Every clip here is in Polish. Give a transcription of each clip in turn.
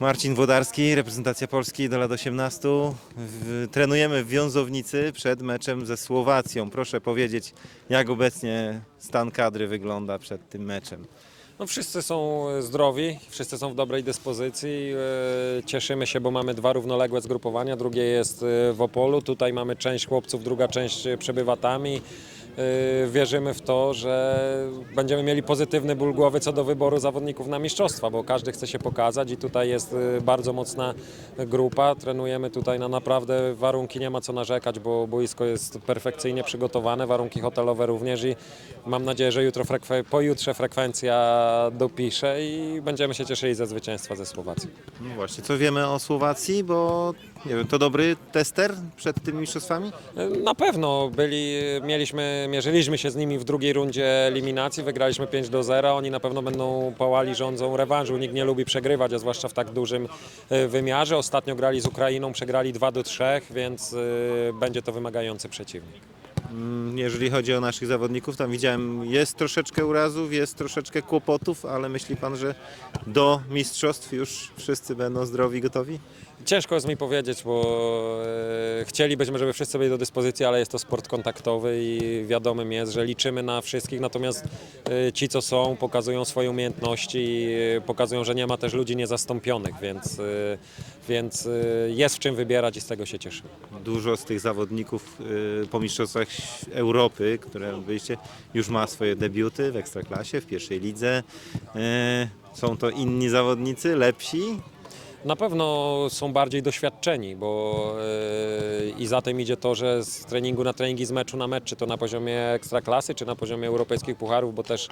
Marcin Włodarski, reprezentacja Polski do lat 18. W, trenujemy w Wiązownicy przed meczem ze Słowacją. Proszę powiedzieć, jak obecnie stan kadry wygląda przed tym meczem. No, wszyscy są zdrowi, wszyscy są w dobrej dyspozycji. E, Cieszymy się, bo mamy dwa równoległe zgrupowania. Drugie jest e, w Opolu. Tutaj mamy część chłopców, druga część e, przebywa tam i e, wierzymy w to, że będziemy mieli pozytywny ból głowy co do wyboru zawodników na mistrzostwa, bo każdy chce się pokazać i tutaj jest e, bardzo mocna grupa. Trenujemy tutaj na naprawdę warunki, nie ma co narzekać, bo boisko jest perfekcyjnie przygotowane, warunki hotelowe również i mam nadzieję, że jutro frekwe- pojutrze frekwencja dopisze i będziemy się cieszyli ze zwycięstwa ze Słowacji. No właśnie, co wiemy o Słowacji, bo nie wiem, to dobry tester przed tymi mistrzostwami? Na pewno byli, mieliśmy, mierzyliśmy się z nimi w drugiej rundzie eliminacji, wygraliśmy 5 do 0. Oni na pewno będą pałali rządzą rewanżu. Nikt nie lubi przegrywać, a zwłaszcza w tak dużym e, wymiarze. Ostatnio grali z Ukrainą, przegrali 2 do 3, więc e, będzie to wymagający przeciwnik. Mm, Jeżeli chodzi o naszych zawodników, tam widziałem, jest troszeczkę urazów, jest troszeczkę kłopotów, ale myśli pan, że do mistrzostw już wszyscy będą zdrowi, gotowi? Ciężko jest mi powiedzieć, bo e, chcielibyśmy, żeby wszyscy byli do dyspozycji, ale jest to sport kontaktowy i wiadomym jest, że liczymy na wszystkich, natomiast e, ci, co są, pokazują swoje umiejętności i e, pokazują, że nie ma też ludzi niezastąpionych, więc, więc jest w czym wybierać i z tego się cieszymy. Dużo z tych zawodników po mistrzostwach Europy, które byliście, już ma swoje debiuty w Ekstraklasie, w pierwszej lidze. Y, Są to inni zawodnicy, lepsi. Na pewno są bardziej doświadczeni, bo e, i za tym idzie to, że z treningu na treningi, z meczu na mecz, czy to na poziomie ekstraklasy, czy na poziomie europejskich pucharów, bo też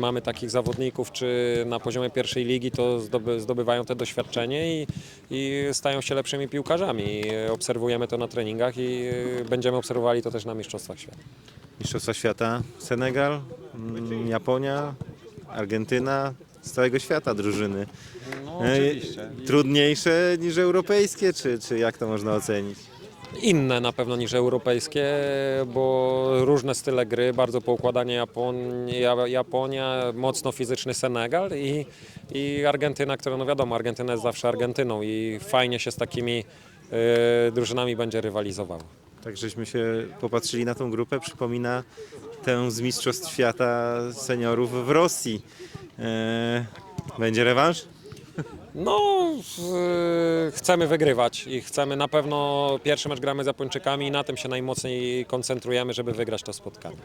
mamy takich zawodników, czy na poziomie pierwszej ligi, to zdoby, zdobywają te doświadczenie i, i stają się lepszymi piłkarzami. Obserwujemy to na treningach i będziemy obserwowali to też na Mistrzostwach Świata. Mistrzostwa Świata, Senegal, mm, Japonia, Argentyna, z całego świata drużyny. No, Y, Trudniejsze niż europejskie, czy, czy jak to można ocenić? Inne na pewno niż europejskie, bo różne style gry, bardzo poukładanie Japonia, Japonia mocno fizyczny Senegal i, i Argentyna, która no wiadomo, Argentyna jest zawsze Argentyną i fajnie się z takimi y, drużynami będzie rywalizowała. Tak żeśmy się popatrzyli na tą grupę, przypomina tę z Mistrzostw Świata seniorów w Rosji. E, Będzie rewanż? No, chcemy wygrywać i chcemy na pewno, pierwszy mecz gramy z Japończykami i na tym się najmocniej koncentrujemy, żeby wygrać to spotkanie.